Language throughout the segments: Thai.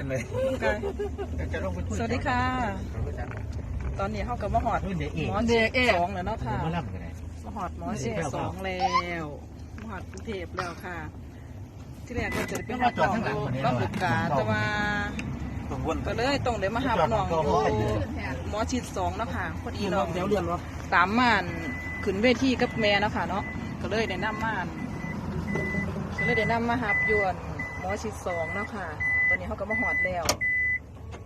กันเลยกายจะลงไปคุยสวัสดีค่ะ ตอนนี้เขากับมาหอดรุ่นเด็กเอกหมอเด็กสองแล้วเนาะค่ะมาล่ำกันเลยมาหอดหมอเด็กสองแล้วมาหอดกรุงเทพแล้วค่ะ ที่แรกก็จะไปหาน้องอยู่บ้านบุกกาแต่ว่าตรงวนก็เลยต้องเดี๋ยวมาหาน้องอยู่หมอชิดสองเนาะค่ะพอดีน้องเดี๋ยวเรียนวะตามม่านขึ้นเวทีกับแม่เนาะค่ะเนาะก็เลยได้นำม่านก็เลยได้นำมาหับยวนหมอชิดสองเนาะค่ะ ตอนนี้เขาก็มาหอดแล้ว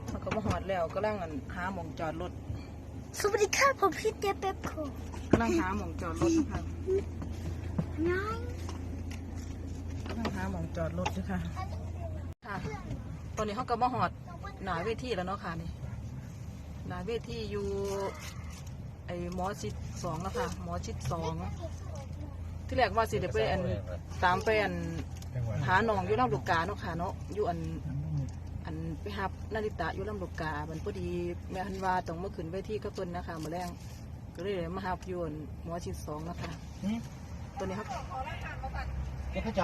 เขาก็มาหอดแล้วก็ร่างกันหาหมองจอดรถสวัสดีค่ะผมพี่เตี้ยเป๊ปโคกำลังหาหมองจอดรถนะคะน้อยกำลังหาหมองจอดรถด้วยค่ะค่ะ ตอนนี้เขาก็มาหอดหนาเวทีแล้วเนาะค่ะนี่หนาเวทีอยู่ไอ้หมอชิดสองแล้วค่ะหมอชิดสองที่แรกว่าสิเดี๋ยวไปอันตามไปอันหาหนองอยู่ลำลูกกาเนาะค่ะเนาะอยู่อันอั นไปหับนาฬิตาอยู่ลำลูกกามันพอดีแม่ฮันว่าต้องมาขึ้นเวทีกับเพิ่นนะคะมาแรงก็เลยมาหับอยอั่นหมอชิดสองนะคะตัวนี้ครับ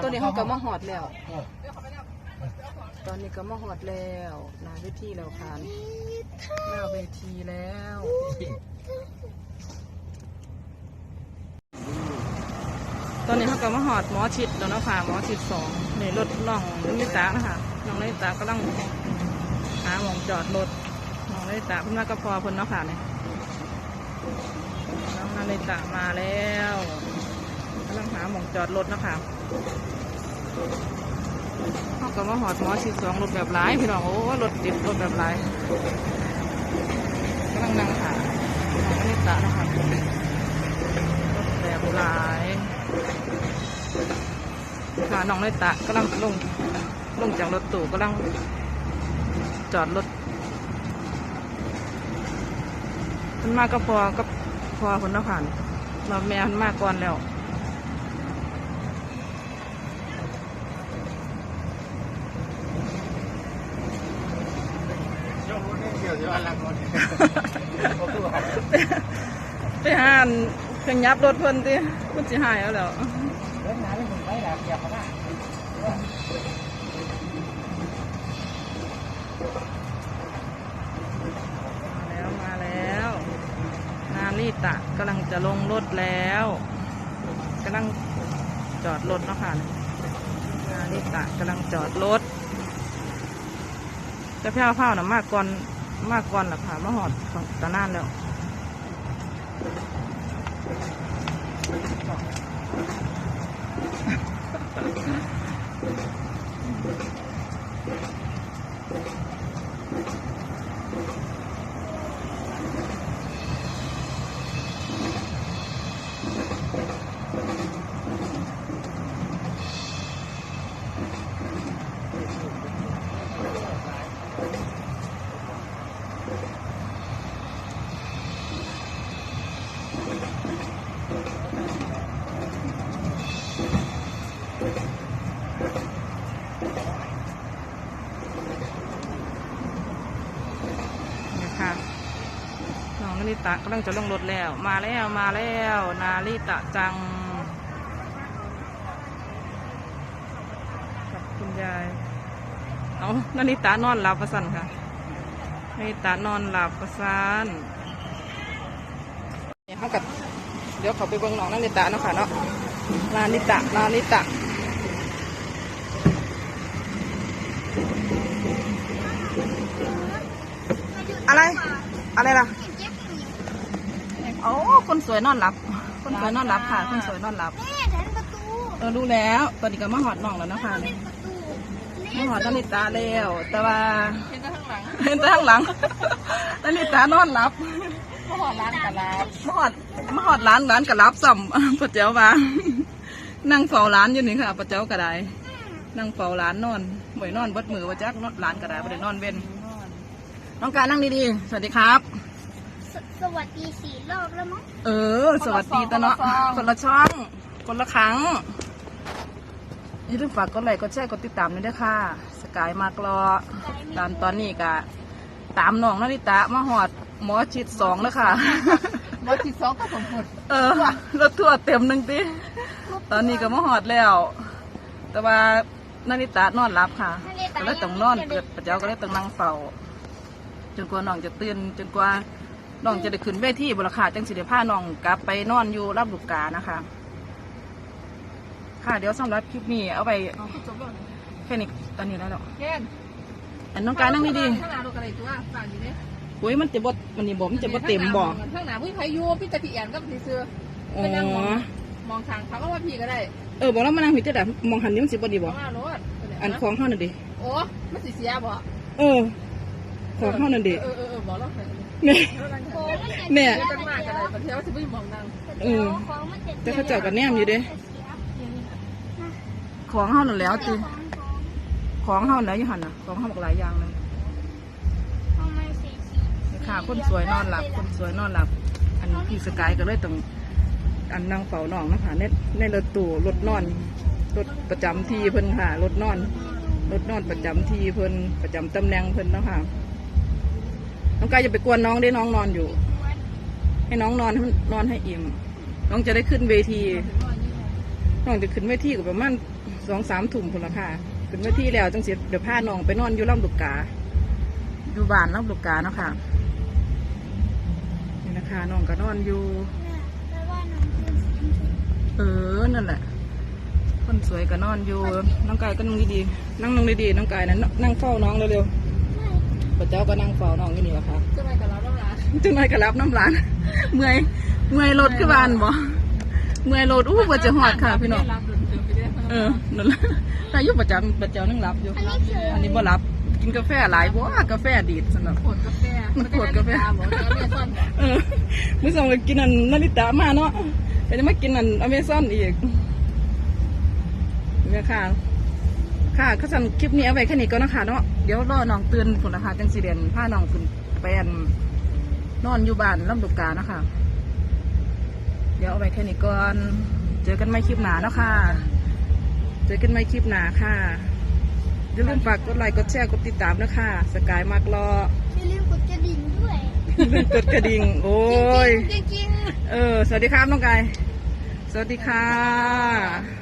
ตัวนี้เขาก็มาหอดแล้ว ตอนนี้ก็มาหอดแล้วหนาเวทีแล้วค่ะหน้าเวทีแล้วตอนนี้เขาก็มาหอดหมอชิดแล้วเนาะค่ะหมอชิดสองในรถน้องน้องลิตานะคะ น้องลิตากำลังหาหมองจอดรถน้องลิตาเพิ่นมากระพอเพิ่นเนาะค่ะเนี่ยน้องนาลิตามาแล้วกำลังหาหมองจอดรถเนาะคะเขาก็มาหอดหมอชิดสองรถแบบหลายพี่น้องโอ้รถติดรถแบบหลายกำลังนั่งหาน้องนาลิตาเนาะคะรถแบบหลายค่ะน้องเลยตะกำลังลง ลงจากรถตู่กำลังจอดรถมันมากก็พอก็พอคนละผ่านเราแม่มันมากก่อนแล้วเดี๋ยวเดี๋ยวอันไปหานเครื่องยับรถเพิ่นติมันสิหายแล้วแหล้ว ตะกำลังจะลงรถแล้วกำลังจอดรถเนาะค่ะนารีตะกำลังจอดรถจะแพ้วเผานะมากก่อนมากก่อนหลักค่ะมาหอดของตะนานแล้ว ริตะกำลังจะลงรถแล้ว มาแล้วมาแล้ว นาริตะจัง กับคุณยาย เอานาริตะนอนหลับประสันค่ะนาริตะนอนหลับประสันเนี่ยเขากับเดี๋ยวเขาไปเบิ่งน้องนาริตะเนาะค่ะเนาะนาริตะนาริตะอะไร อะไรล่ะ คนสวยนอนหลับ คนสวยนอนหลับค่ะ คนสวยนอนหลับแม่ดันประตูเออรู้แล้ว ตอนนี้ก็มาหอดน้องแล้วเนาะคะเป็นประตูมาหอดนาฬิตาแล้ว แต่ว่าเห็นแต่ข้างหลังเห็นแต่ข้างหลังนาฬิตานอนหลับมาหอดร้านกับร้านมาหอดมาหอดร้านร้านกับรับสัมป้าเจ้าว่านั่งเฝ้าร้านอยู่นี่ค่ะป้าเจ้าก็ได้นั่งเฝ้าร้านนอนเหมยนอนเบดมือว่าจักนอนร้านก็ได้บ่ได้นอนเว้นน้องการนั่งดีๆ สวัสดีครับ สสวัสดีสี่รอบแล้วมั้ง เออ สวัสดีตะเนาะคนละช่อง คนละครั้งอย่าลืมฝากกดไลค์กดแชร์กดติดตามด้วยนะคะสกายมากรอตามตอนนี้กะตามน้องนาริตะมาหอดหมอชิดสองแล้วค่ะรถที่สองก็สมผลเออรถทั่วร์เต็มหนึ่งติตอนนี้ก็มาหอดแล้ว แต่ว่านาริตานอนรับค่ะนาริตาก็เลยต้องนอนเกิดพระเจ้าก็เลยต้องนั่งเฝ้าจนกว่าน้องจะตื่นจนกว่า น้องจะได้ขึ้นเวทีบุรคาจังสิได้พาน้องกลับไปนอนอยู่รับลูกกานะคะ ค่ะเดี๋ยวสำหรับคลิปนี้เอาไปเอาจบแล้วแค่นี้ตอนนี้แล้วเนาะแค่นอันน้องการนั่งดีข้างหน้าเรากระไรตัวฝากอยู่เนี่ยๆโอ้ยมันจะบดมันนี่บ่มันจะบดเต็มบ่ข้างหน้าพี่พายุพี่ตะพี่แอนกับพี่เสืออ๋ไปนั่งมองอมองทางเขาก็ว่าพี่ก็ได้เออบอกแล้วมานั่งผิดจะดับมองหันนี้มันสิบ่ดีบ่เพราะว่ารถอันของเฮานั่นดิโอ้มันสิเสียบ่เออของเฮานั่นดิเออเออเออบอกแล้ว เนี่ย เนี่ยเดี๋ยวกันมากกันเลยประเทศว่าจะไม่มองนั่งเออโค้งมันจะแต่เขาเจ้าก็แนมอยู่เด้เสียของเฮาหนั่นแล้วติโค้งโค้งของเฮาแล้วอยู่หันน่ะของเฮาบอกหลายอย่างเลยค่ะคนสวยนอนหลับ คนสวยนอนหลับ อันพี่สกายก็เลยต้องอันนั่งเฝ้าน้องนะคะในในรถตู้รถนอนรถประจำที่เพิ่นค่ะรถนอนรถนอนประจำที่เพิ่นประจำตำแหน่งเพิ่นเนาะค่ะ น้องกายจะไปกวนน้องได้น้องนอนอยู่ ให้น้องนอนให้นอนให้อิ่ม น้องจะได้ขึ้นเวที น้องจะขึ้นเวทีกับประมาณสองสามถุ่มคนละค่ะ ขึ้นเวทีแล้วจังเสิเดี๋ยวพาน้องไปนอนอยู่ลำลูกกา อยู่บ้านลำลูกกาเนาะค่ะ นี่นะคะน้องก็นอนอยู่ เออ นั่นแหละ คนสวยก็นอนอยู่ น้องกายก็นั่งดีๆ นั่งลงดีๆ น้องกายนะนั่งเฝ้าน้องเร็วๆ พระเจ้าก็นั่งเฝ้าน้องอยู่นี่แหละค่ะจะไปกับเราแล้วนะจังไรก็รับน้ำร้าน เมื่อยเมื่อยรถขึ้นบ้านบ่เมื่อยรถอู้ว่าจะหอดค่ะพี่น้องรับดุนเติมไปได้เออนั่นแหละถ้าอยุประจำประเจ้านั่งรับอยู่อันนี้คืออันนี้บ่รับกินกาแฟหลายบ่กาแฟดีดสำหรับ ขวดกาแฟบอกเดี๋ยวไม่ซ่อนเออมื่อสองก็กินอันนาริตะมาเนาะแต่จะมากินอันอเมซอนอีกเนี่ยค่ะ ค่ะก็สำหรับคลิปนี้เอาไว้แค่นี้ก็นะคะเนาะเดี๋ยวรอน้องตื่นผลนะคะจังสีเดียนพาน้องขึ้นไปอันนอนอยู่บ้านลำดุกกานะคะ เดี๋ยวเอาไว้แค่นี้ก่อน เจอกันไม่คลิปหนาเนาะค่ะ เจอกันไม่คลิปหนาค่ะอย่าลืมฝากกดไลค์กดแชร์กดติดตามนะคะสกายมากรออย่าลืมกดกระดิ่งด้วยลืมกดกระดิ่ง โอ้ยจริงๆจริงๆเออ สวัสดีครับน้องกาย สวัสดีค่ะ